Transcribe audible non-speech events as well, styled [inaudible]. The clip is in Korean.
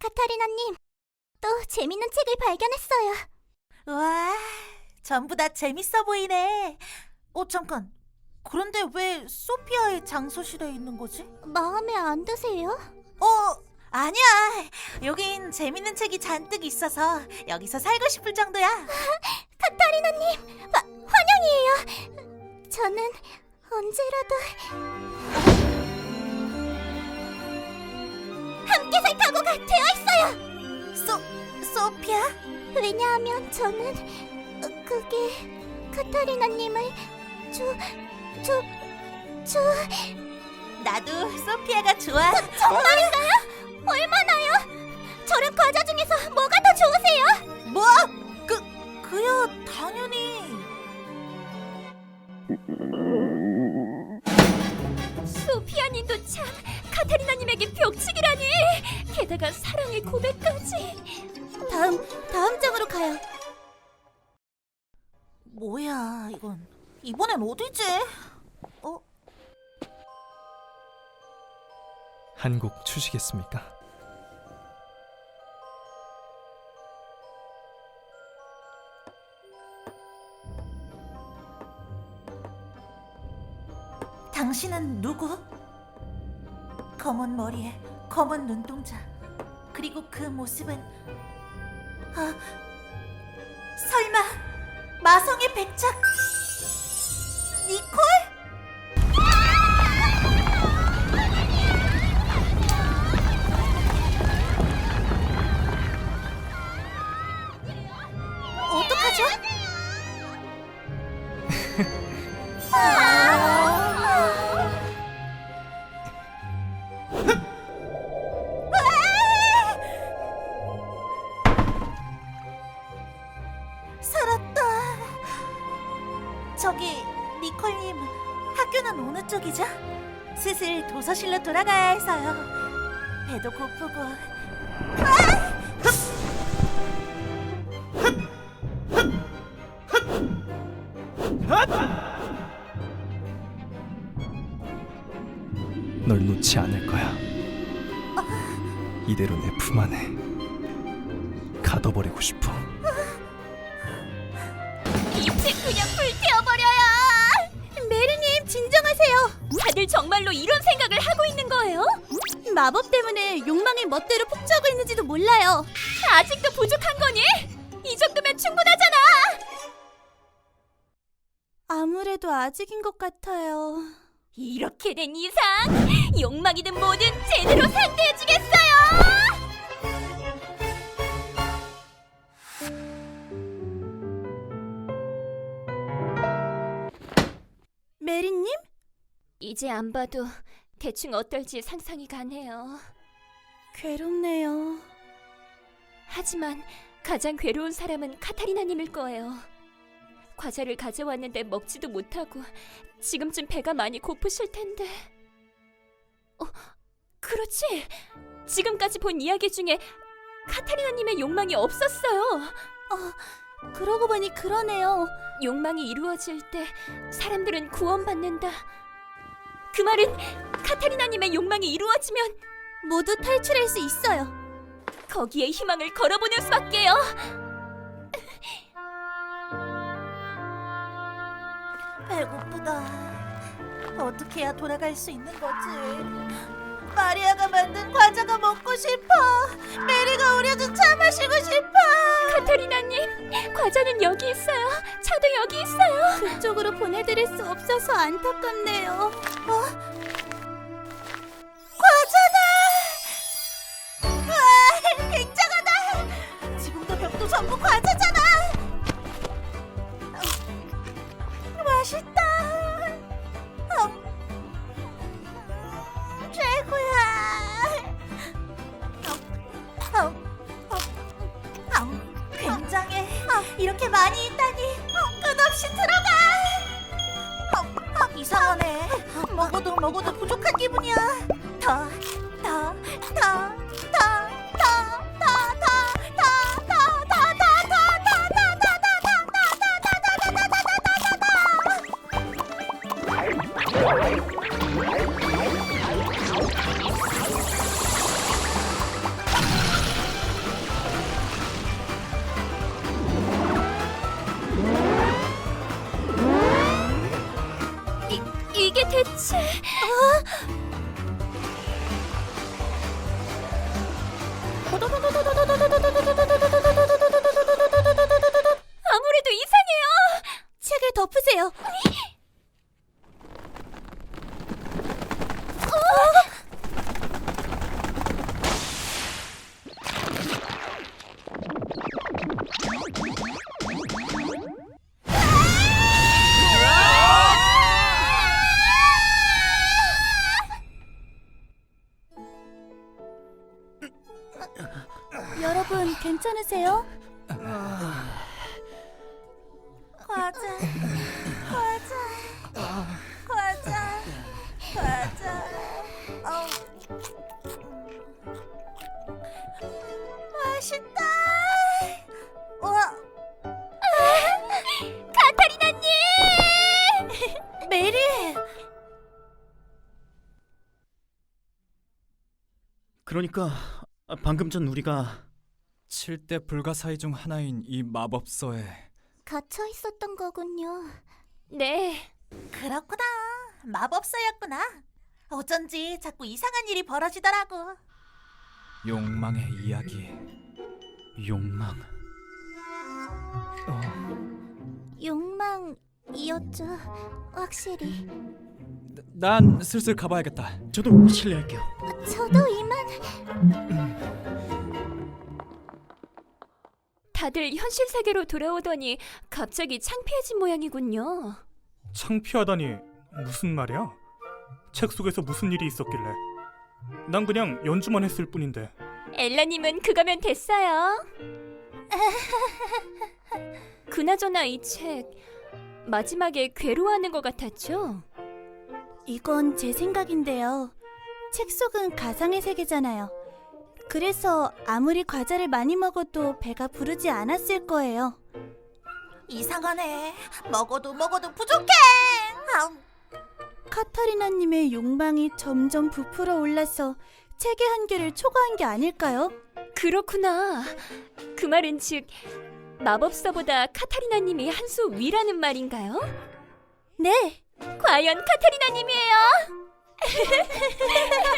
카타리나님, 또 재밌는 책을 발견했어요. 와, 전부 다 재밌어 보이네. 어, 잠깐. 그런데 왜 소피아의 장소실에 있는 거지? 마음에 안 드세요? 어, 아니야. 여긴 재밌는 책이 잔뜩 있어서 여기서 살고 싶을 정도야. [laughs] 카타리나님, 화, 환영이에요. 저는 언제라도 소, 소피아? 왜냐하면 저는 어, 그게 카타리나님을 저, 저, 저 나도 소피아가 좋아. 정말인가요? 얼마나요? 저랑 과자 중에서 뭐가 더 좋으세요? 뭐? 그, 그야 당연히. 소피아님도 참 카타리나님에게 벽치기라니 게다가 사랑의 고백까지 다음 다음 장으로 가요 뭐야, 이건. 이번엔 어디지? 어? 한 곡 추시겠습니까? 당신은 누구? 검은 머리에 검은 눈동자 그리고 그 모습은 아 설마 마성의 백작 니콜? 어떡하죠? [laughs] 저기 니콜님 학교는 어느 쪽이죠? 슬슬 도서실로 돌아가야 해서요. 배도 고프고. 아! 널 놓지 않을 거야. 이대로 내 품 안에 가둬버리고 싶어. 이책 그냥 불태 다들 정말로 이런 생각을 하고 있는 거예요? 마법 때문에 욕망의 멋대로 폭주하고 있는지도 몰라요 아직도 부족한 거니? 이 정도면 충분하잖아 아무래도 아직인 것 같아요 이렇게 된 이상 욕망이든 뭐든 제대로 상대해주겠어요 메리님? 이제 안 봐도 대충 어떨지 상상이 가네요. 괴롭네요. 하지만 가장 괴로운 사람은 카타리나님일 거예요. 과자를 가져왔는데 먹지도 못하고 지금쯤 배가 많이 고프실 텐데. 어, 그렇지. 지금까지 본 이야기 중에 카타리나님의 욕망이 없었어요. 어, 그러고 보니 그러네요. 욕망이 이루어질 때 사람들은 구원받는다. 그 말은 카타리나님의 욕망이 이루어지면 모두 탈출할 수 있어요. 거기에 희망을 걸어보는 수밖에요. 배고프다. 어떻게 해야 돌아갈 수 있는 거지? 마리아가 만든 과자가 먹고 싶어. 메리가 우려준 차 마시고 싶어. 카타리나님, 과자는 여기 있어요. 차도 여기 있어요. 그쪽으로 보내드릴 수 없어서 안타깝네요. 어? 과자다! 와, 굉장하다! 지금도 벽도 전부 과자잖아! 어, 맛있다! 먹어도 먹어도 부족한 기분이야. 더, 더, 더, 더, 더, 더, 더, 더, 더, 더, 더, 더, 더, 이게 대체... 어? 괜찮으세요? 과자, 과자, 과자, 과자. 어. 맛있다. 카타리나님! 메리. 그러니까 방금 전 우리가 7대 불가사의 중 하나인 이 마법서에 갇혀 있었던 거군요. 네. 그렇구나. 마법사였구나. 어쩐지 자꾸 이상한 일이 벌어지더라고. 욕망의 이야기. 욕망. 욕망이었죠. 확실히. 난 슬슬 가봐야겠다. 저도 실례할게요. 저도 이만. 다들 현실 세계로 돌아오더니 갑자기 창피해진 모양이군요. 창피하다니 무슨 말이야? 책 속에서 무슨 일이 있었길래? 난 그냥 연주만 했을 뿐인데 엘라님은 그거면 됐어요. [laughs] 그나저나 이 책 마지막에 괴로워하는 것 같았죠? 이건 제 생각인데요. 책 속은 가상의 세계잖아요. 그래서 아무리 과자를 많이 먹어도 배가 부르지 않았을 거예요. 이상하네. 먹어도 먹어도 부족해. 아우, 카타리나님의 욕망이 점점 부풀어 올라서 책의 한계를 초과한 게 아닐까요? 그렇구나. 그 말은 즉 마법사보다 카타리나님이 한 수 위라는 말인가요? 네. 과연 카타리나님이에요. [laughs]